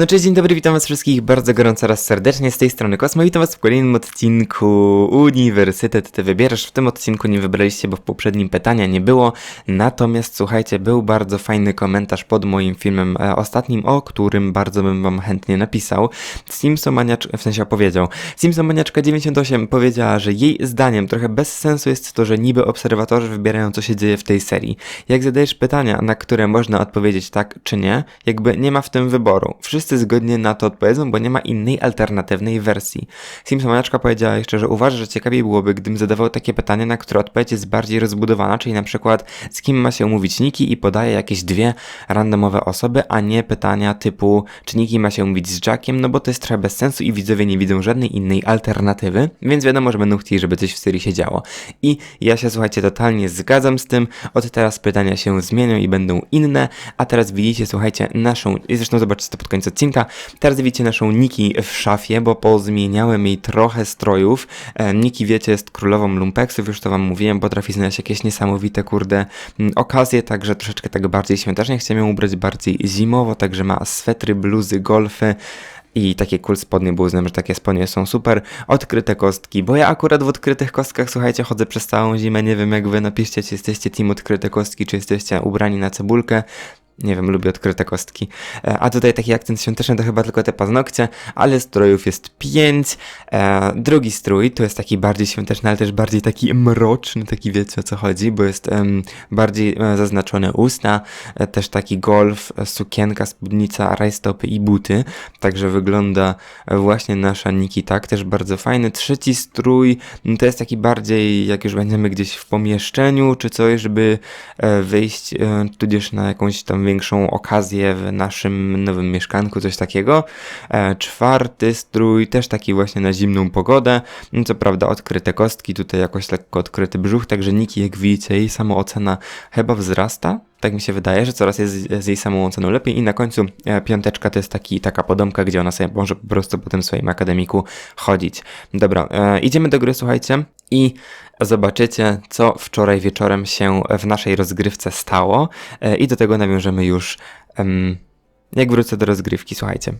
No cześć, dzień dobry, witam was wszystkich bardzo gorąco raz serdecznie z tej strony Kosmo. Witam was w kolejnym odcinku Uniwersytet Ty wybierasz. W tym odcinku nie wybraliście, bo w poprzednim pytania nie było. Natomiast słuchajcie, był bardzo fajny komentarz pod moim filmem e, ostatnim, o którym bardzo bym wam chętnie napisał. Simpsomaniacz, w sensie opowiedział. Simpsomaniaczka 98 powiedziała, że jej zdaniem trochę bez sensu jest to, że niby obserwatorzy wybierają co się dzieje w tej serii. Jak zadajesz pytania, na które można odpowiedzieć tak czy nie, jakby nie ma w tym wyboru. Wszyscy zgodnie na to odpowiedzą, bo nie ma innej alternatywnej wersji. Simpsomaniaczka powiedziała jeszcze, że uważa, że ciekawiej byłoby, gdybym zadawał takie pytanie, na które odpowiedź jest bardziej rozbudowana, czyli na przykład z kim ma się umówić Niki i podaje jakieś dwie randomowe osoby, a nie pytania typu czy Niki ma się umówić z Jackiem, no bo to jest trochę bez sensu i widzowie nie widzą żadnej innej alternatywy, więc wiadomo, że będą chcieli, żeby coś w serii się działo. I ja się, słuchajcie, totalnie zgadzam z tym. Od teraz pytania się zmienią i będą inne, a teraz widzicie, słuchajcie, naszą, i zresztą zobaczycie to pod koniec odcinka, teraz widzicie naszą Niki w szafie, bo pozmieniałem jej trochę strojów. E, Niki, wiecie, jest królową lumpeksów, już to wam mówiłem, potrafi znaleźć jakieś niesamowite, kurde, okazje, także troszeczkę tak bardziej świątecznie. Chciałem ją ubrać bardziej zimowo, także ma swetry, bluzy, golfy, i takie cool spodnie, bo uznam, że takie spodnie są super. Odkryte kostki, bo ja akurat w odkrytych kostkach, słuchajcie, chodzę przez całą zimę, nie wiem jak wy napiszcie, czy jesteście team odkryte kostki, czy jesteście ubrani na cebulkę. Nie wiem, lubię odkryte kostki. E, A tutaj taki akcent świąteczny to chyba tylko te paznokcie, ale strojów jest pięć. E, drugi strój to jest taki bardziej świąteczny, ale też bardziej taki mroczny, taki wiecie o co chodzi, bo jest em, bardziej e, zaznaczone usta, e, też taki golf, e, sukienka, spódnica, rajstopy i buty. Także wygląda e, właśnie nasza Niki tak, też bardzo fajny. Trzeci strój m, to jest taki bardziej, jak już będziemy gdzieś w pomieszczeniu czy coś, żeby e, wyjść, e, tudzież na jakąś tam większą okazję w naszym nowym mieszkanku, coś takiego. E, czwarty strój, też taki właśnie na zimną pogodę. No, co prawda odkryte kostki, tutaj jakoś lekko odkryty brzuch, także Niki, jak widzicie, jej samoocena chyba wzrasta. Tak mi się wydaje, że coraz jest z, jej samą oceną lepiej i na końcu e, piąteczka to jest taki, taka podomka, gdzie ona sobie może po prostu po tym swoim akademiku chodzić. Dobra, e, idziemy do gry, słuchajcie i zobaczycie, co wczoraj wieczorem się w naszej rozgrywce stało e, i do tego nawiążemy już, jak wrócę do rozgrywki, słuchajcie.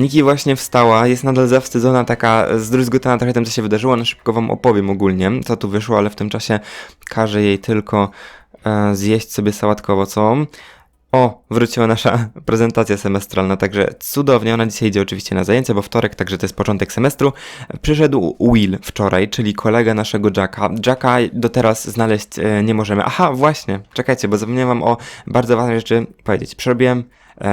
Niki właśnie wstała, jest nadal zawstydzona, taka zdruzgotana trochę tym, co się wydarzyło. Na szybko wam opowiem ogólnie, co tu wyszło, ale w tym czasie każę jej tylko e, zjeść sobie sałatkę owocową. O, wróciła nasza prezentacja semestralna, także cudownie. Ona dzisiaj idzie oczywiście na zajęcia, bo wtorek, także to jest początek semestru. Przyszedł Will wczoraj, czyli kolega naszego Jacka. Jacka do teraz znaleźć e, nie możemy. Aha, właśnie, czekajcie, bo zapomniałem wam o bardzo ważnej rzeczy powiedzieć. Przerobiłem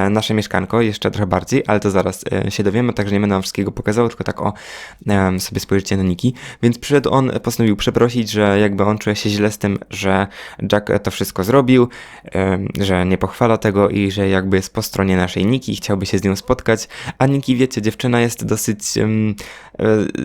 nasze mieszkanko jeszcze trochę bardziej, ale to zaraz e, się dowiemy, także nie będę wam wszystkiego pokazał, tylko tak o em, sobie spojrzycie na Niki. Więc przyszedł on, postanowił przeprosić, że jakby on czuje się źle z tym, że Jack to wszystko zrobił, że nie pochwala tego i że jakby jest po stronie naszej Niki i chciałby się z nią spotkać. A Niki, wiecie, dziewczyna jest dosyć e,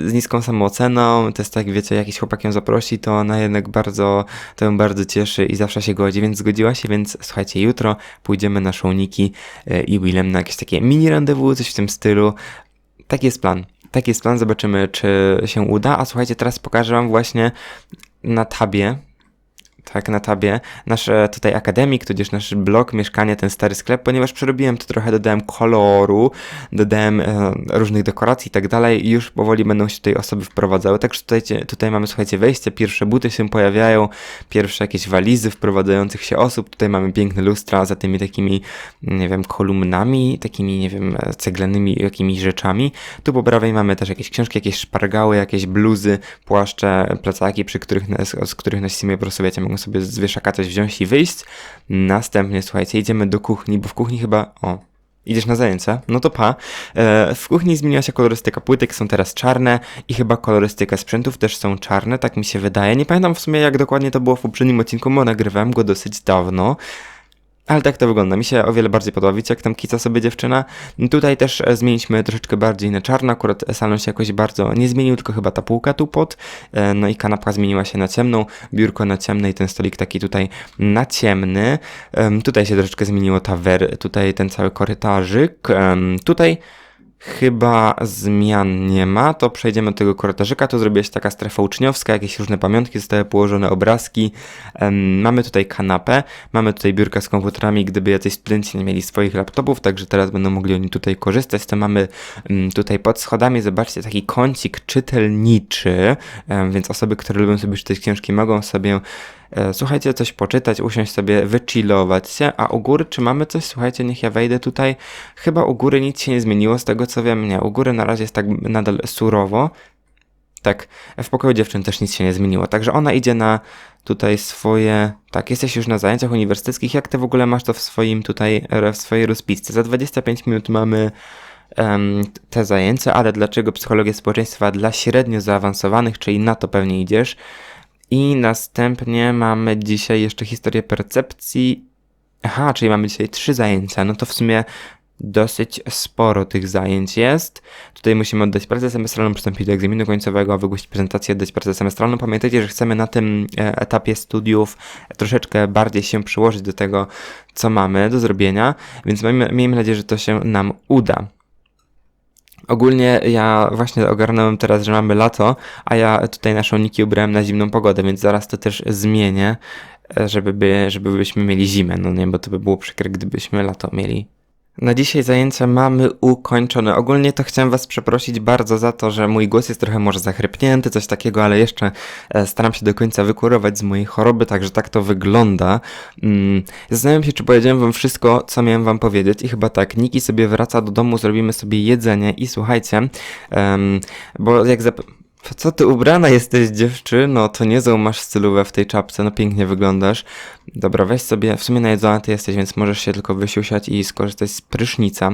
z niską samooceną, to jest tak, wiecie, jakiś chłopak ją zaprosi, to ona jednak bardzo, to ją bardzo cieszy i zawsze się godzi, więc zgodziła się, więc słuchajcie, jutro pójdziemy naszą Niki e, i Willem na jakieś takie mini rendezvous, coś w tym stylu. Taki jest plan. Taki jest plan, zobaczymy, czy się uda. A słuchajcie, teraz pokażę Wam właśnie na tabie, tak, na tabie, nasz e, tutaj akademik, tudzież nasz blog, mieszkanie, ten stary sklep, ponieważ przerobiłem to trochę, dodałem koloru, dodałem e, różnych dekoracji i tak dalej i już powoli będą się tutaj osoby wprowadzały. Także tutaj, tutaj mamy, słuchajcie, wejście, pierwsze buty się pojawiają, pierwsze jakieś walizy wprowadzających się osób, tutaj mamy piękne lustra za tymi takimi, nie wiem, kolumnami, takimi, nie wiem, e, ceglanymi jakimiś rzeczami. Tu po prawej mamy też jakieś książki, jakieś szpargały, jakieś bluzy, płaszcze, plecaki, przy których, z których nosimy po prostu, wiecie, mogą sobie z wieszaka coś wziąć i wyjść. Następnie, słuchajcie, idziemy do kuchni, bo w kuchni chyba, o, Idziesz na zajęcia? No to pa. E, w kuchni zmieniła się kolorystyka płytek, są teraz czarne i chyba kolorystyka sprzętów też są czarne, tak mi się wydaje. Nie pamiętam w sumie jak dokładnie to było w poprzednim odcinku, bo nagrywałem go dosyć dawno. Ale tak to wygląda. Mi się o wiele bardziej podoba. Widzicie, jak tam kica sobie dziewczyna? Tutaj też e, zmieniliśmy troszeczkę bardziej na czarno. Akurat salon się jakoś bardzo nie zmienił, tylko chyba ta półka tu pod. E, No i kanapka zmieniła się na ciemną, biurko na ciemne i ten stolik taki tutaj na ciemny. Em, Tutaj się troszeczkę zmieniło ta wer, tutaj ten cały korytarzyk. Tutaj Chyba zmian nie ma, to przejdziemy do tego korytarzyka, tu zrobiła się taka strefa uczniowska, jakieś różne pamiątki, zostały położone obrazki, mamy tutaj kanapę, mamy tutaj biurka z komputerami, gdyby jacyś studenci nie mieli swoich laptopów, także teraz będą mogli oni tutaj korzystać, to mamy mm, tutaj pod schodami, zobaczcie, taki kącik czytelniczy, więc osoby, które lubią sobie czytać książki, mogą sobie słuchajcie, coś poczytać, usiąść sobie, wychillować się, a u góry czy mamy coś? Słuchajcie, niech ja wejdę tutaj. Chyba u góry nic się nie zmieniło, z tego co wiem, nie. U góry na razie jest tak nadal surowo. Tak, w pokoju dziewczyn też nic się nie zmieniło, także ona idzie na tutaj swoje... Tak, jesteś już na zajęciach uniwersyteckich, jak ty w ogóle masz to w swoim tutaj, e, w swojej rozpisce? Za 25 minut mamy te zajęcia, ale dlaczego psychologia społeczeństwa dla średnio zaawansowanych, czyli na to pewnie idziesz. I następnie mamy dzisiaj jeszcze historię percepcji. Aha, czyli mamy dzisiaj trzy zajęcia. No to w sumie dosyć sporo tych zajęć jest. Tutaj musimy oddać pracę semestralną, przystąpić do egzaminu końcowego, wygłosić prezentację, oddać pracę semestralną. Pamiętajcie, że chcemy na tym e, etapie studiów troszeczkę bardziej się przyłożyć do tego, co mamy do zrobienia, więc miejmy, miejmy nadzieję, że to się nam uda. Ogólnie ja właśnie ogarnąłem teraz, że mamy lato, a ja tutaj naszą Niki ubrałem na zimną pogodę, więc zaraz to też zmienię, e, żeby, by, żebyśmy mieli zimę, no nie, bo to by było przykre, gdybyśmy lato mieli. Na dzisiaj zajęcia mamy ukończone. Ogólnie to chciałem Was przeprosić bardzo za to, że mój głos jest trochę może zachrypnięty, coś takiego, ale jeszcze e, staram się do końca wykurować z mojej choroby, także tak to wygląda. Mm, Zastanawiam się, czy powiedziałem Wam wszystko, co miałem Wam powiedzieć i chyba tak, Niki sobie wraca do domu, zrobimy sobie jedzenie i słuchajcie, bo jak zap... Co ty ubrana jesteś dziewczyno, to niezłą masz stylówę w tej czapce, no pięknie wyglądasz. Dobra, weź sobie, w sumie najedzona ty jesteś, więc możesz się tylko wysiusiać i skorzystać z prysznica.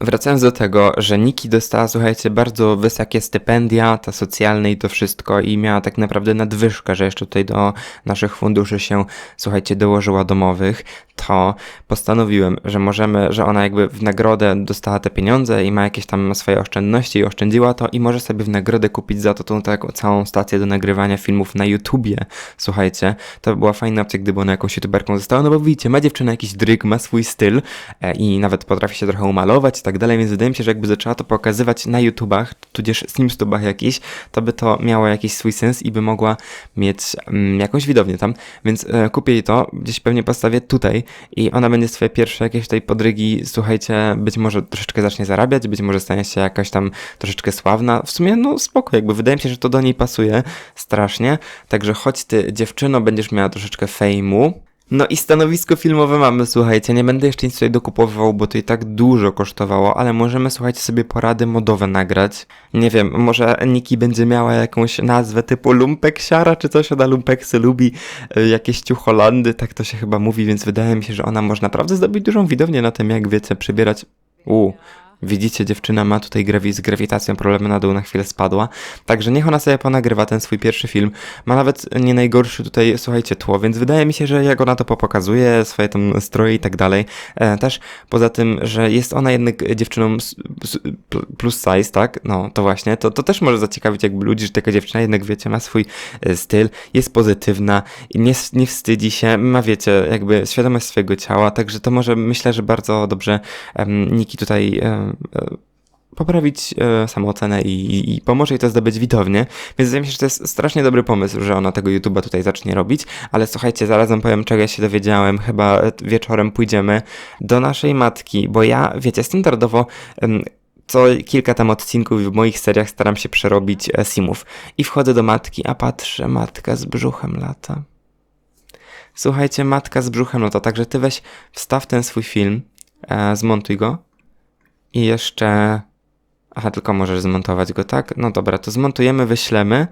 Wracając do tego, że Niki dostała, słuchajcie, bardzo wysokie stypendia, ta socjalne i to wszystko i miała tak naprawdę nadwyżkę, że jeszcze tutaj do naszych funduszy się, słuchajcie, dołożyła domowych, to postanowiłem, że możemy, że ona jakby w nagrodę dostała te pieniądze i ma jakieś tam swoje oszczędności i oszczędziła to i może sobie w nagrodę kupić za to tą taką całą stację do nagrywania filmów na YouTubie. Słuchajcie, to by była fajna opcja, gdyby ona jakąś youtuberką została, no bo widzicie, ma dziewczyna jakiś dryg, ma swój styl e, i nawet potrafi się trochę umalować i tak dalej, więc wydaje mi się, że jakby zaczęła to pokazywać na YouTubach, tudzież Steamstubach jakiś, to by to miało jakiś swój sens i by mogła mieć mm, jakąś widownię tam, więc e, kupię jej to, gdzieś pewnie postawię tutaj i ona będzie swoje pierwsze jakieś tutaj podrygi, słuchajcie, być może troszeczkę zacznie zarabiać, być może stanie się jakaś tam troszeczkę sławna, w sumie no spoko, jakby wydaje mi się, że to do niej pasuje strasznie, także choć ty dziewczyno będziesz miała troszeczkę fejmu, no i stanowisko filmowe mamy, słuchajcie, nie będę jeszcze nic tutaj dokupowywał, bo to i tak dużo kosztowało, ale możemy, słuchajcie, sobie porady modowe nagrać. Nie wiem, może Niki będzie miała jakąś nazwę typu Lumpeksiara, czy coś, ona Lumpeksy lubi, y, jakieś ciucholandy, tak to się chyba mówi, więc wydaje mi się, że ona może naprawdę zdobyć dużą widownię na tym, jak wiecie, przybierać... U, Widzicie, dziewczyna ma tutaj grawi z grawitacją problemy na dół, na chwilę spadła. Także niech ona sobie ponagrywa ten swój pierwszy film. Ma nawet nie najgorszy tutaj, słuchajcie, tło, więc wydaje mi się, że jak ona to popokazuje, swoje tam stroje i tak dalej. E, też poza tym, że jest ona jednak dziewczyną plus size, tak? No, to właśnie, to, to też może zaciekawić jakby ludzi, że taka dziewczyna jednak, wiecie, ma swój e, styl, jest pozytywna, nie, nie wstydzi się, ma, wiecie, jakby świadomość swojego ciała, także to może, myślę, że bardzo dobrze Niki tutaj poprawić e, samoocenę i, i, pomoże jej to zdobyć widownię. Więc wydaje mi się, że to jest strasznie dobry pomysł, że ona tego YouTube'a tutaj zacznie robić. Ale słuchajcie, zaraz wam powiem, czego ja się dowiedziałem. Chyba e, wieczorem pójdziemy do naszej matki, bo ja, wiecie, standardowo. em, co kilka tam odcinków w moich seriach staram się przerobić e, simów. I wchodzę do matki, a patrzę, matka z brzuchem lata. Słuchajcie, matka z brzuchem lata, także ty weź, wstaw ten swój film, e, zmontuj go i jeszcze. Aha, tylko możesz zmontować go, tak? No dobra, to zmontujemy, wyślemy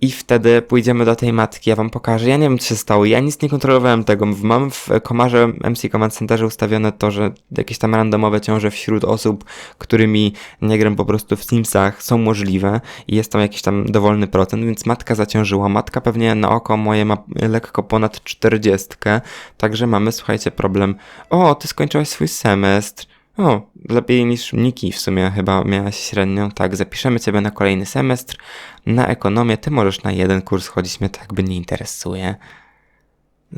i wtedy pójdziemy do tej matki, ja wam pokażę. Ja nie wiem, co się stało. Ja nic nie kontrolowałem tego. Mam w komarze MC Command Centerze ustawione to, że jakieś tam randomowe ciąże wśród osób, którymi nie gram po prostu w Simsach, są możliwe i jest tam jakiś tam dowolny procent, więc matka zaciążyła. Matka pewnie na oko moje ma lekko ponad 40, także mamy, słuchajcie, problem. O, ty skończyłaś swój semestr. O, lepiej niż Niki w sumie chyba miałaś średnią. Tak, zapiszemy ciebie na kolejny semestr. Na ekonomię ty możesz na jeden kurs chodzić, mnie to jakby nie interesuje.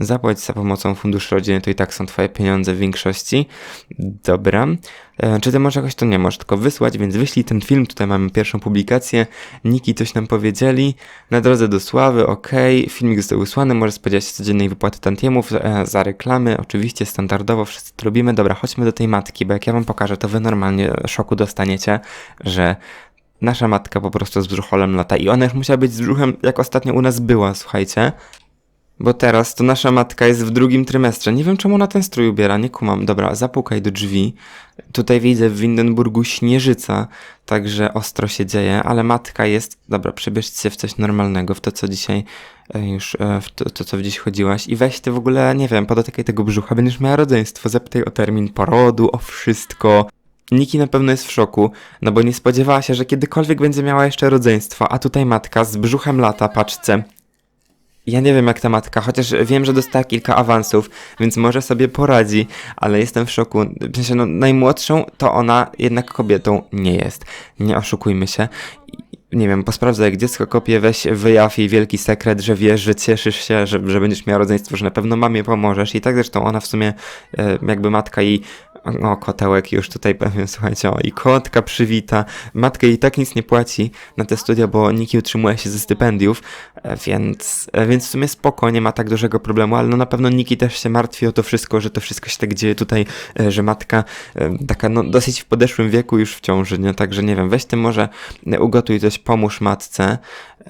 Zapłać za pomocą funduszy rodziny, to i tak są twoje pieniądze w większości. Dobra. E, czy ty możesz jakoś to nie możesz tylko wysłać, więc wyślij ten film. Tutaj mamy pierwszą publikację. Niki coś nam powiedzieli. Na drodze do sławy, ok. Filmik został wysłany. Możesz spodziewać się codziennej wypłaty tantiemów e, za reklamy. Oczywiście standardowo wszyscy to robimy. Dobra, chodźmy do tej matki, bo jak ja wam pokażę, to wy normalnie szoku dostaniecie, że nasza matka po prostu z brzucholem lata i ona już musiała być z brzuchem, jak ostatnio u nas była, słuchajcie. Bo teraz to nasza matka jest w drugim trymestrze. Nie wiem, czemu ona ten strój ubiera, nie kumam. Dobra, zapukaj do drzwi. Tutaj widzę w Windenburgu śnieżyca, także ostro się dzieje, ale matka jest... Dobra, przebierzcie się w coś normalnego, w to, co dzisiaj e, już, e, w to, to, co dziś chodziłaś i weź ty w ogóle, nie wiem, podotykaj tego brzucha, będziesz miała rodzeństwo, zapytaj o termin porodu, o wszystko. Niki na pewno jest w szoku, no bo nie spodziewała się, że kiedykolwiek będzie miała jeszcze rodzeństwo, a tutaj matka z brzuchem lata, patrzcie. Ja nie wiem jak ta matka, chociaż wiem, że dostała kilka awansów, więc może sobie poradzi, ale jestem w szoku. W sensie, no, najmłodszą to ona jednak kobietą nie jest. Nie oszukujmy się. Nie wiem, posprawdzaj jak dziecko kopie, weź wyjaw jej wielki sekret, że wiesz, że cieszysz się, że, że będziesz miała rodzeństwo, że na pewno mamie pomożesz i tak zresztą ona w sumie e, jakby matka jej o, kotełek już tutaj pewnie, słuchajcie, o, i kotka przywita. Matka jej tak nic nie płaci na te studia, bo Niki utrzymuje się ze stypendiów, e, więc, e, więc w sumie spoko, nie ma tak dużego problemu, ale no na pewno Niki też się martwi o to wszystko, że to wszystko się tak dzieje tutaj, e, że matka taka no dosyć w podeszłym wieku już w ciąży, nie? Także nie wiem, weź ty może ugotuj coś, pomóż matce,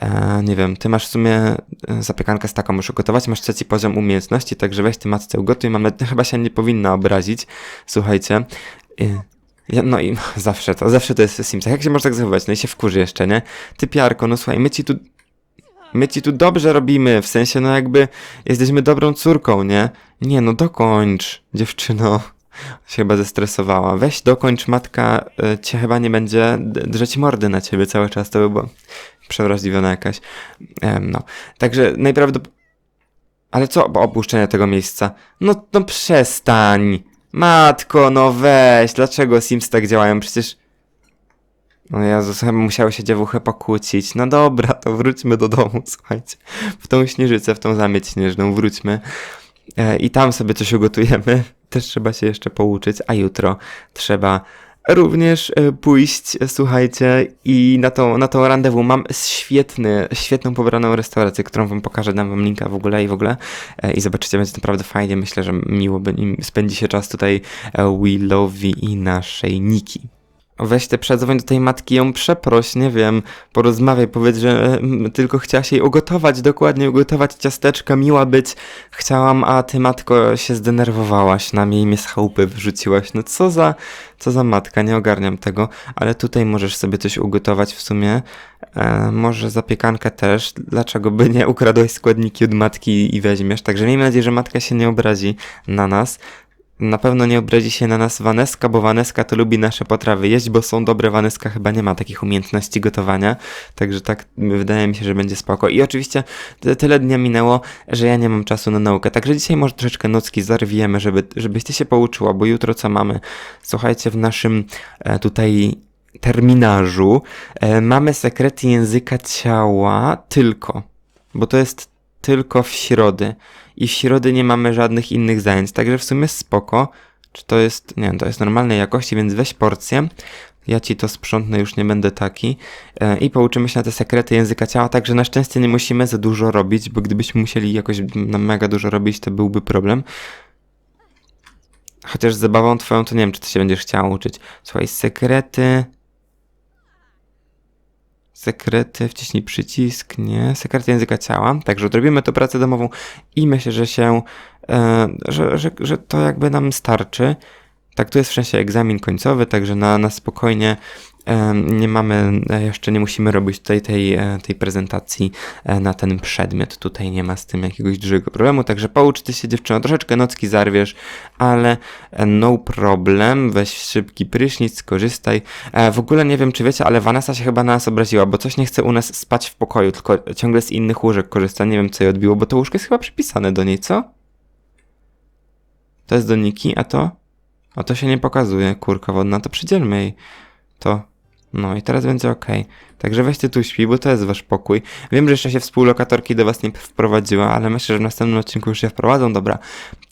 E, nie wiem, ty masz w sumie zapiekankę z taką, muszę gotować, masz trzeci poziom umiejętności, także weź ty matce ugotuj, mam chyba się nie powinna obrazić, słuchajcie. Ja, no i zawsze to, zawsze to jest w Simsach. Jak się można tak zachować? No i się wkurzy jeszcze, nie? Ty piarko, no słuchaj, my ci tu, my ci tu dobrze robimy, w sensie, no jakby jesteśmy dobrą córką, nie? Nie, no dokończ, dziewczyno. Się chyba zestresowała. Weź dokończ, matka y, cię chyba nie będzie drzeć mordy na ciebie cały czas, to by było przewrażliwiona jakaś. no. Także najprawdopodobniej... Ale co opuszczenie tego miejsca? No, no przestań! Matko, no weź, dlaczego Sims tak działają? Przecież... No Jezus, chyba musiały się dziewuchy pokłócić. No dobra, to wróćmy do domu, słuchajcie. W tą śnieżycę, w tą zamieć śnieżną wróćmy. E, I tam sobie coś ugotujemy. Też trzeba się jeszcze pouczyć, a jutro trzeba również e, pójść, e, słuchajcie, i na tą, na tą randewu mam świetny, świetną pobraną restaurację, którą wam pokażę, dam wam linka w ogóle i w ogóle e, i zobaczycie, będzie naprawdę fajnie, myślę, że miło spędzi się czas tutaj Willowi i naszej Niki. Weź te przedzwoń do tej matki, ją przeproś, nie wiem, porozmawiaj, powiedz, że tylko chciałaś jej ugotować, dokładnie ugotować ciasteczka, miła być. Chciałam, a ty matko się zdenerwowałaś na mnie i mnie z chałupy wrzuciłaś. No co za, co za matka, nie ogarniam tego, ale tutaj możesz sobie coś ugotować w sumie, e, może zapiekankę też, dlaczego by nie ukradłeś składniki od matki i weźmiesz, także miejmy nadzieję, że matka się nie obrazi na nas, na pewno nie obrazi się na nas Waneska, bo Waneska to lubi nasze potrawy jeść, bo są dobre. Waneska chyba nie ma takich umiejętności gotowania, także tak wydaje mi się, że będzie spoko. I oczywiście tyle dnia minęło, że ja nie mam czasu na naukę, także dzisiaj może troszeczkę nocki zarwiemy, żeby, żebyście się pouczyła, bo jutro co mamy? Słuchajcie, w naszym e, tutaj terminarzu e, mamy sekrety języka ciała tylko, bo to jest tylko w środę i w środę nie mamy żadnych innych zajęć, także w sumie spoko. Czy to jest, nie wiem, to jest normalnej jakości, więc weź porcję. Ja ci to sprzątnę, już nie będę taki. E, I pouczymy się na te sekrety języka ciała, także na szczęście nie musimy za dużo robić, bo gdybyśmy musieli jakoś na mega dużo robić, to byłby problem. Chociaż z zabawą twoją to nie wiem, czy ty się będziesz chciał uczyć. Słuchaj, sekrety sekrety, wciśnij przycisk, nie, sekrety języka ciała. Także odrobimy tę pracę domową i myślę, że się, e, że, że, że to jakby nam starczy. Tak, tu jest w sensie egzamin końcowy, także na, na spokojnie nie mamy, e, jeszcze nie musimy robić tutaj tej, e, tej prezentacji e, na ten przedmiot. Tutaj nie ma z tym jakiegoś dużego problemu, także poucz ty się dziewczyno, troszeczkę nocki zarwiesz, ale e, no problem, weź szybki prysznic, skorzystaj. E, w ogóle nie wiem, czy wiecie, ale Vanessa się chyba na nas obraziła, bo coś nie chce u nas spać w pokoju, tylko ciągle z innych łóżek korzysta. Nie wiem, co jej odbiło, bo to łóżko jest chyba przypisane do niej, co? To jest do Niki, a to? A to się nie pokazuje, kurka wodna, to przydzielmy jej to. No i teraz będzie ok. Także weźcie tu śpi, bo to jest wasz pokój. Wiem, że jeszcze się współlokatorki do was nie wprowadziła, ale myślę, że w następnym odcinku już się wprowadzą. Dobra,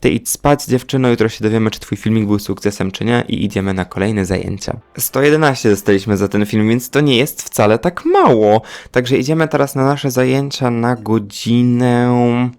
ty idź spać, dziewczyno, jutro się dowiemy, czy twój filmik był sukcesem, czy nie i idziemy na kolejne zajęcia. 111 dostaliśmy za ten film, więc to nie jest wcale tak mało. Także idziemy teraz na nasze zajęcia na godzinę...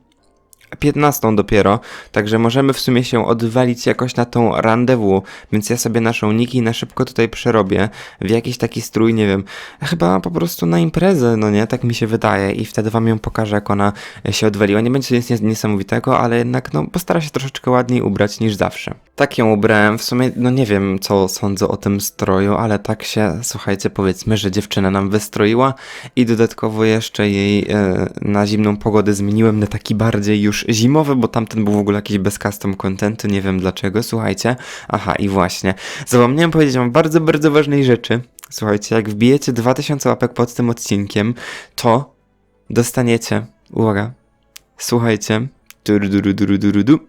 15 dopiero, także możemy w sumie się odwalić jakoś na tą rendezvous, więc ja sobie naszą Niki na szybko tutaj przerobię w jakiś taki strój, nie wiem, chyba po prostu na imprezę, no nie, tak mi się wydaje i wtedy wam ją pokażę, jak ona się odwaliła. Nie będzie nic nies- niesamowitego, ale jednak no postara się troszeczkę ładniej ubrać niż zawsze. Tak ją ubrałem, w sumie no nie wiem co sądzę o tym stroju, ale tak się, słuchajcie, powiedzmy, że dziewczyna nam wystroiła i dodatkowo jeszcze jej e, na zimną pogodę zmieniłem na taki bardziej już zimowy, bo tamten był w ogóle jakiś bez custom contentu, nie wiem dlaczego, słuchajcie. Aha, i właśnie, zapomniałem powiedzieć wam bardzo, bardzo ważnej rzeczy. Słuchajcie, jak wbijecie 2000 łapek pod tym odcinkiem, to dostaniecie, uwaga, słuchajcie, duru, duru, duru, duru, du,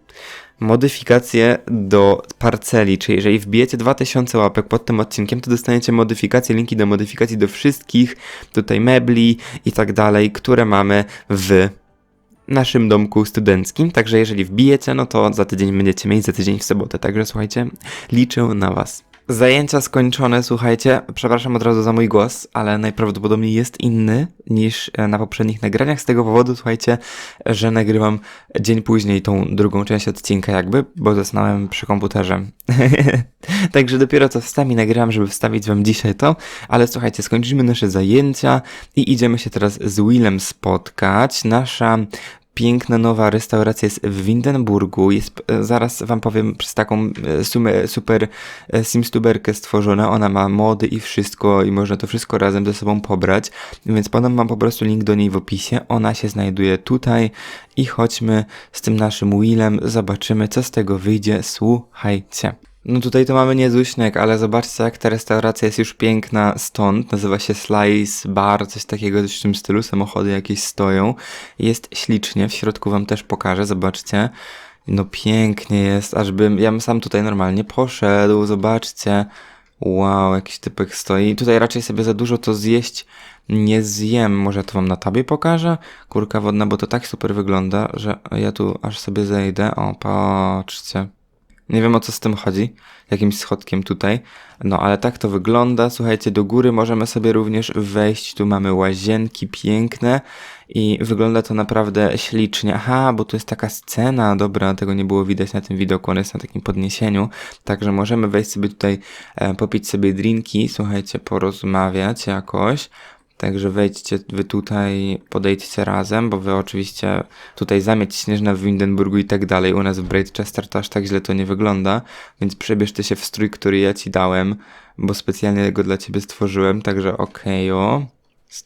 modyfikacje do parceli, czyli jeżeli wbijecie 2000 łapek pod tym odcinkiem, to dostaniecie modyfikacje, linki do modyfikacji do wszystkich tutaj mebli i tak dalej, które mamy w naszym domku studenckim. Także jeżeli wbijecie, no to za tydzień będziecie mieć, za tydzień w sobotę. Także słuchajcie, liczę na Was. Zajęcia skończone, słuchajcie. Przepraszam od razu za mój głos, ale najprawdopodobniej jest inny niż e, na poprzednich nagraniach. Z tego powodu, słuchajcie, że nagrywam dzień później tą drugą część odcinka, jakby, bo zasnąłem przy komputerze. Także dopiero co wstami nagrywam, żeby wstawić Wam dzisiaj to. Ale słuchajcie, skończymy nasze zajęcia i idziemy się teraz z Willem spotkać. Nasza piękna nowa restauracja jest w Windenburgu. Jest, e, zaraz wam powiem, przez taką e, sumę, super e, simstuberkę stworzona. Ona ma mody i wszystko i można to wszystko razem ze sobą pobrać. Więc podam wam po prostu link do niej w opisie. Ona się znajduje tutaj i chodźmy z tym naszym Willem, zobaczymy co z tego wyjdzie. Słuchajcie. No tutaj to mamy niezły śnieg, ale zobaczcie jak ta restauracja jest już piękna stąd. Nazywa się Slice Bar, coś takiego w tym stylu. Samochody jakieś stoją. Jest ślicznie, w środku wam też pokażę, zobaczcie. No pięknie jest, aż bym, ja bym sam tutaj normalnie poszedł, zobaczcie. Wow, jakiś typek stoi. Tutaj raczej sobie za dużo to zjeść nie zjem. Może to wam na tabie pokażę? Kurka wodna, bo to tak super wygląda, że ja tu aż sobie zejdę. O, patrzcie. Nie wiem o co z tym chodzi, jakimś schodkiem tutaj. No ale tak to wygląda. Słuchajcie, do góry możemy sobie również wejść. Tu mamy łazienki piękne i wygląda to naprawdę ślicznie. Aha, bo tu jest taka scena, dobra, tego nie było widać na tym widoku, on jest na takim podniesieniu. Także możemy wejść sobie tutaj, e, popić sobie drinki, słuchajcie, porozmawiać jakoś. Także wejdźcie wy tutaj, podejdźcie razem, bo wy oczywiście tutaj zamieć śnieżna w Windenburgu i tak dalej. U nas w Braidchester to aż tak źle to nie wygląda, więc przebierz ty się w strój, który ja ci dałem, bo specjalnie go dla ciebie stworzyłem, także okejo.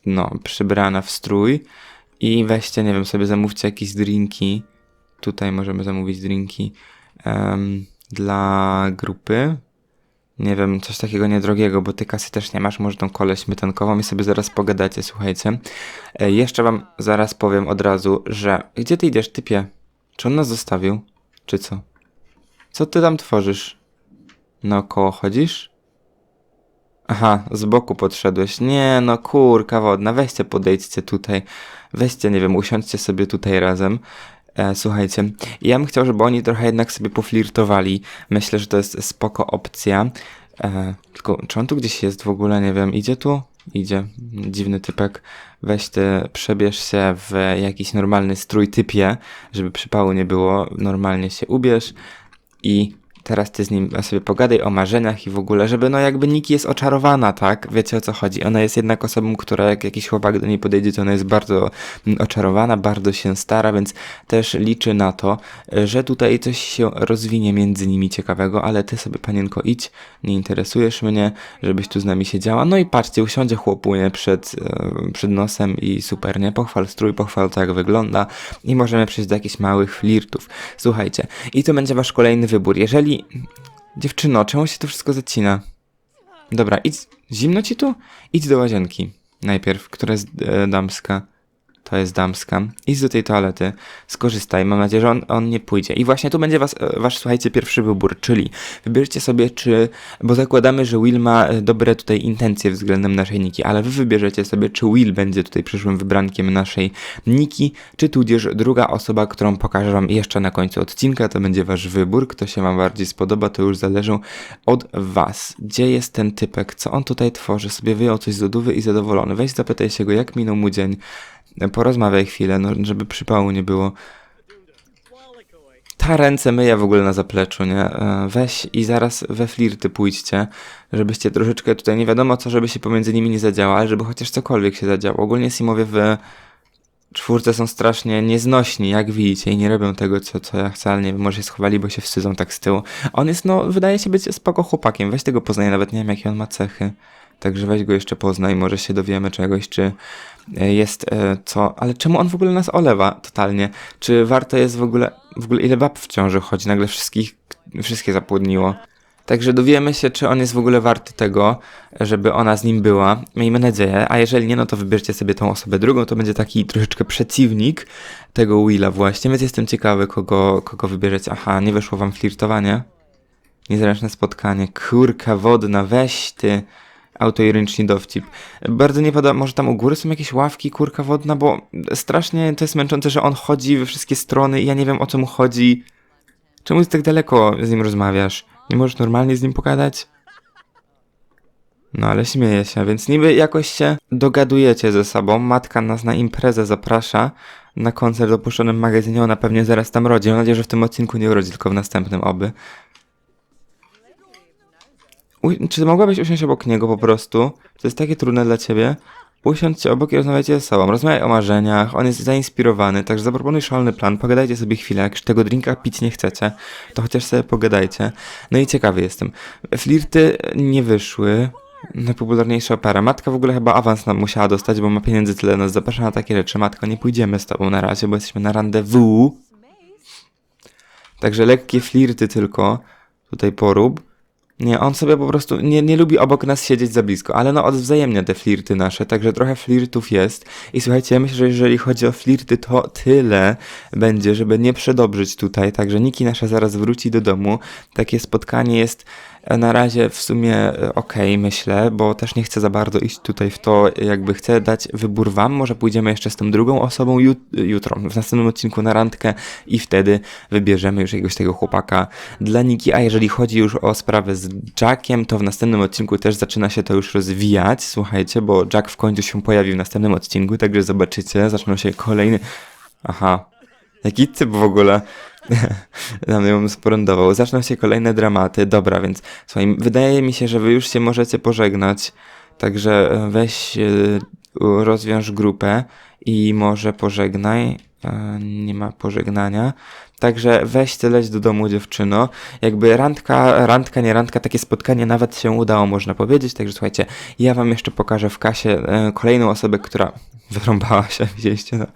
No, przybrana w strój i weźcie, nie wiem, sobie zamówcie jakieś drinki. Tutaj możemy zamówić drinki em, dla grupy. Nie wiem, coś takiego niedrogiego, bo ty kasy też nie masz, może tą kolę śmietankową i sobie zaraz pogadacie, słuchajcie. E, jeszcze wam zaraz powiem od razu, że... Gdzie ty idziesz, typie? Czy on nas zostawił? Czy co? Co ty tam tworzysz? Naokoło chodzisz? Aha, z boku podszedłeś. Nie, no kurka wodna, weźcie podejdźcie tutaj. Weźcie, nie wiem, usiądźcie sobie tutaj razem. E, słuchajcie, ja bym chciał, żeby oni trochę jednak sobie poflirtowali. Myślę, że to jest spoko opcja. E, tylko, czy on tu gdzieś jest w ogóle? Nie wiem. Idzie tu? Idzie. Dziwny typek. Weź ty, przebierz się w jakiś normalny strój typie, żeby przypału nie było. Normalnie się ubierz i teraz ty z nim sobie pogadaj o marzeniach i w ogóle, żeby no jakby Niki jest oczarowana, tak? Wiecie o co chodzi. Ona jest jednak osobą, która jak jakiś chłopak do niej podejdzie, to ona jest bardzo mm, oczarowana, bardzo się stara, więc też liczy na to, że tutaj coś się rozwinie między nimi ciekawego, ale ty sobie panienko idź, nie interesujesz mnie, żebyś tu z nami siedziała. No i patrzcie, usiądzie chłopunie przed, e, przed nosem i super, nie? Pochwal strój, pochwal to jak wygląda i możemy przejść do jakichś małych flirtów. Słuchajcie, i to będzie wasz kolejny wybór. Jeżeli... Dziewczyno, czemu się to wszystko zacina? Dobra, idź... Zimno ci tu? Idź do łazienki. Najpierw, która jest e, damska. To jest damska. Idź do tej toalety, skorzystaj. Mam nadzieję, że on, on nie pójdzie. I właśnie tu będzie was, e, wasz, słuchajcie, pierwszy wybór, czyli wybierzcie sobie, czy. Bo zakładamy, że Will ma e, dobre tutaj intencje względem naszej Niki, ale wy wybierzecie sobie, czy Will będzie tutaj przyszłym wybrankiem naszej Niki, czy tudzież druga osoba, którą pokażę wam jeszcze na końcu odcinka. To będzie wasz wybór. Kto się wam bardziej spodoba, to już zależy od was. Gdzie jest ten typek? Co on tutaj tworzy? Sobie wyjął coś z lodówy i zadowolony. Weź zapytaj się go, jak minął mu dzień. Porozmawiaj chwilę, no, żeby przypału nie było. Ta ręce myja w ogóle na zapleczu, nie? E, Weź i zaraz we flirty pójdźcie, żebyście troszeczkę tutaj nie wiadomo co, żeby się pomiędzy nimi nie zadziało, ale żeby chociaż cokolwiek się zadziało. Ogólnie Simowie w czwórce są strasznie nieznośni, jak widzicie, i nie robią tego, co, co ja chcę, ale nie wiem, może się schowali, bo się wstydzą tak z tyłu. On jest, no, wydaje się być spoko chłopakiem, weź tego poznaj, nawet nie wiem, jakie on ma cechy. Także weź go jeszcze poznaj, może się dowiemy czegoś, czy e, jest e, co. Ale czemu on w ogóle nas olewa totalnie? Czy warto jest w ogóle. W ogóle ile bab w ciąży chodzi? Nagle wszystkich, wszystkie zapłodniło. Także dowiemy się, czy on jest w ogóle warty tego, żeby ona z nim była. Miejmy nadzieję, a jeżeli nie, no to wybierzcie sobie tą osobę drugą, to będzie taki troszeczkę przeciwnik tego Willa właśnie, więc jestem ciekawy, kogo, kogo wybierzecie. Aha, nie wyszło wam flirtowanie? Niezręczne spotkanie. Kurka wodna, weź ty autoiryczni dowcip. Bardzo nie podoba, może tam u góry są jakieś ławki, kurka wodna, bo strasznie to jest męczące, że on chodzi we wszystkie strony i ja nie wiem o co mu chodzi. Czemu ty tak daleko z nim rozmawiasz? Nie możesz normalnie z nim pogadać? No ale śmieje się, więc niby jakoś się dogadujecie ze sobą. Matka nas na imprezę zaprasza na koncert opuszczonym magazynie. Ona pewnie zaraz tam rodzi. Mam nadzieję, że w tym odcinku nie urodzi, tylko w następnym oby. Czy mogłabyś usiąść obok niego po prostu? To jest takie trudne dla ciebie. Usiądźcie obok i rozmawiajcie ze sobą. Rozmawiaj o marzeniach, on jest zainspirowany, także zaproponuj szalony plan, pogadajcie sobie chwilę, jak już tego drinka pić nie chcecie, to chociaż sobie pogadajcie. No i ciekawy jestem. Flirty nie wyszły, najpopularniejsza opera. Matka w ogóle chyba awans nam musiała dostać, bo ma pieniędzy tyle, nas zaprasza na takie rzeczy. Matko, nie pójdziemy z tobą na razie, bo jesteśmy na rendezvous. Także lekkie flirty tylko tutaj porób. Nie, on sobie po prostu nie, nie lubi obok nas siedzieć za blisko, ale no odwzajemnia te flirty nasze, także trochę flirtów jest. I słuchajcie, ja myślę, że jeżeli chodzi o flirty, to tyle będzie, żeby nie przedobrzyć tutaj, także Niki nasza zaraz wróci do domu. Takie spotkanie jest na razie w sumie e, okej, myślę, bo też nie chcę za bardzo iść tutaj w to, jakby chcę dać wybór wam, może pójdziemy jeszcze z tą drugą osobą jut jutro, w następnym odcinku na randkę i wtedy wybierzemy już jakiegoś tego chłopaka dla Niki, a jeżeli chodzi już o sprawę z Jackiem, to w następnym odcinku też zaczyna się to już rozwijać, słuchajcie, bo Jack w końcu się pojawi w następnym odcinku, także zobaczycie, zaczną się kolejny... Aha, Jaki typ w ogóle na mnie ją sporendował. Zaczną się kolejne dramaty. Dobra, więc słuchaj, wydaje mi się, że wy już się możecie pożegnać. Także e, weź, e, rozwiąż grupę i może pożegnaj. E, Nie ma pożegnania. Także weź ty leć do domu dziewczyno. Jakby randka, randka, nie randka, takie spotkanie nawet się udało, można powiedzieć. Także słuchajcie, ja wam jeszcze pokażę w kasie kolejną osobę, która wyrąbała się, widzieliście, no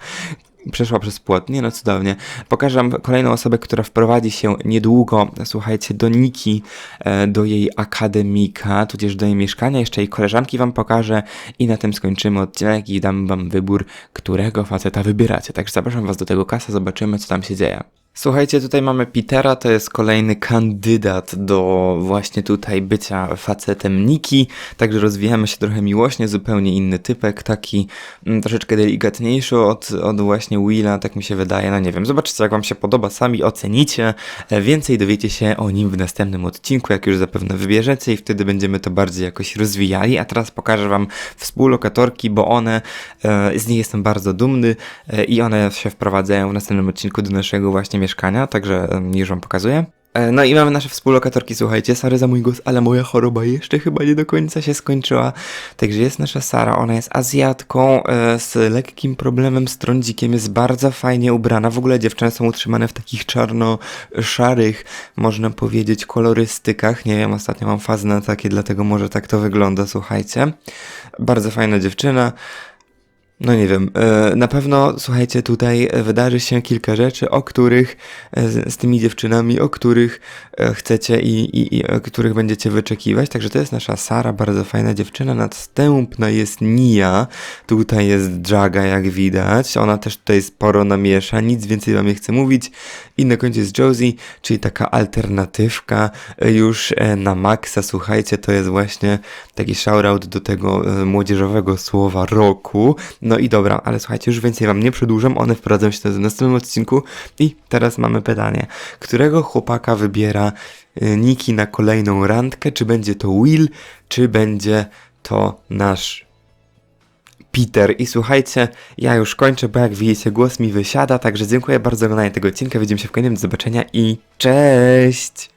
przeszła przez płot. Nie no, cudownie. Pokażę wam kolejną osobę, która wprowadzi się niedługo, słuchajcie, do Niki, e, do jej akademika, tudzież do jej mieszkania. Jeszcze jej koleżanki wam pokażę i na tym skończymy odcinek i dam wam wybór, którego faceta wybieracie. Także zapraszam was do tego kasa, zobaczymy, co tam się dzieje. Słuchajcie, tutaj mamy Petera, to jest kolejny kandydat do właśnie tutaj bycia facetem Niki, także rozwijamy się trochę miłośnie, zupełnie inny typek, taki mm, troszeczkę delikatniejszy od, od właśnie Willa, tak mi się wydaje, no nie wiem, zobaczycie jak wam się podoba, sami ocenicie, E, więcej dowiecie się o nim w następnym odcinku, jak już zapewne wybierzecie i wtedy będziemy to bardziej jakoś rozwijali, a teraz pokażę wam współlokatorki, bo one, e, z nich jestem bardzo dumny e, i one się wprowadzają w następnym odcinku do naszego właśnie mieszkania, także już wam pokazuję. E, No i mamy nasze współlokatorki, słuchajcie, sorry za mój głos, ale moja choroba jeszcze chyba nie do końca się skończyła. Także jest nasza Sara, ona jest Azjatką e, z lekkim problemem z trądzikiem, jest bardzo fajnie ubrana. W ogóle dziewczyny są utrzymane w takich czarno-szarych, można powiedzieć, kolorystykach. Nie wiem, ostatnio mam fazę na takie, dlatego może tak to wygląda, słuchajcie. Bardzo fajna dziewczyna. No nie wiem, e, na pewno słuchajcie, tutaj wydarzy się kilka rzeczy, o których e, z, z tymi dziewczynami, o których e, chcecie i, i, i o których będziecie wyczekiwać. Także to jest nasza Sara, bardzo fajna dziewczyna. Następna jest Nia, tutaj jest Jaga, jak widać. Ona też tutaj sporo namiesza, nic więcej wam nie chcę mówić. I na końcu jest Josie, czyli taka alternatywka już na maksa. Słuchajcie, to jest właśnie taki shoutout do tego młodzieżowego słowa roku. No i dobra, ale słuchajcie, już więcej wam nie przedłużam, one wprowadzą się w następnym odcinku. I teraz mamy pytanie. Którego chłopaka wybiera y, Niki na kolejną randkę? Czy będzie to Will, czy będzie to nasz Peter. I słuchajcie, ja już kończę, bo jak widzicie, głos mi wysiada, także dziękuję bardzo za oglądanie tego odcinka. Widzimy się w kolejnym. Do zobaczenia i cześć!